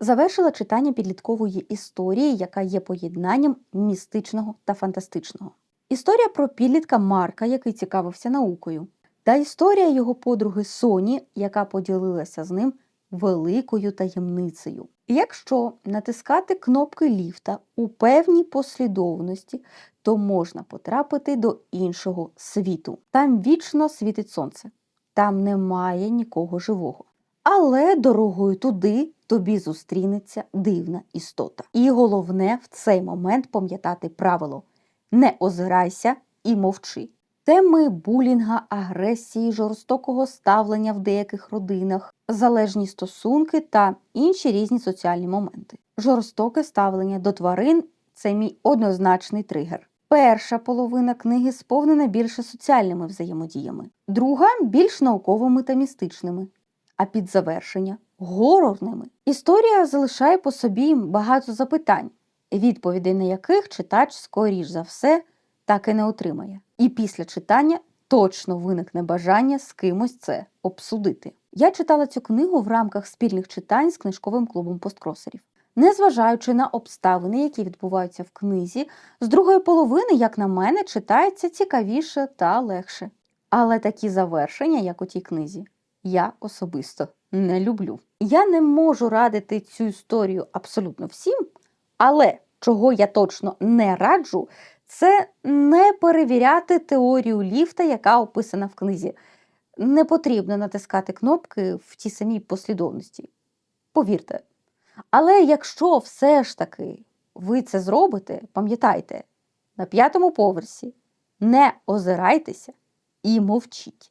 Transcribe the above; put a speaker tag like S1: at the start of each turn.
S1: Завершила читання підліткової історії, яка є поєднанням містичного та фантастичного. Історія про підлітка Марка, який цікавився наукою, та історія його подруги Соні, яка поділилася з ним великою таємницею. Якщо натискати кнопки ліфта у певній послідовності, то можна потрапити до іншого світу. Там вічно світить сонце, там немає нікого живого. Але дорогою туди тобі зустрінеться дивна істота. І головне в цей момент пам'ятати правило: не озирайся і мовчи. Теми булінга, агресії, жорстокого ставлення в деяких родинах, залежні стосунки та інші різні соціальні моменти. Жорстоке ставлення до тварин це мій однозначний тригер. Перша половина книги сповнена більше соціальними взаємодіями, друга більш науковими та містичними, а під завершення горорними. Історія залишає по собі багато запитань, відповідей на яких читач, скоріш за все, так і не отримає. І після читання точно виникне бажання з кимось це обсудити. Я читала цю книгу в рамках спільних читань з книжковим клубом посткросерів. Незважаючи на обставини, які відбуваються в книзі, з другої половини, як на мене, читається цікавіше та легше. Але такі завершення, як у тій книзі, я особисто не люблю. Я не можу радити цю історію абсолютно всім, але чого я точно не раджу, це не перевіряти теорію ліфта, яка описана в книзі. Не потрібно натискати кнопки в тій самій послідовності. Повірте. Але якщо все ж таки ви це зробите, пам'ятайте, на п'ятому поверсі не озирайтеся і мовчіть.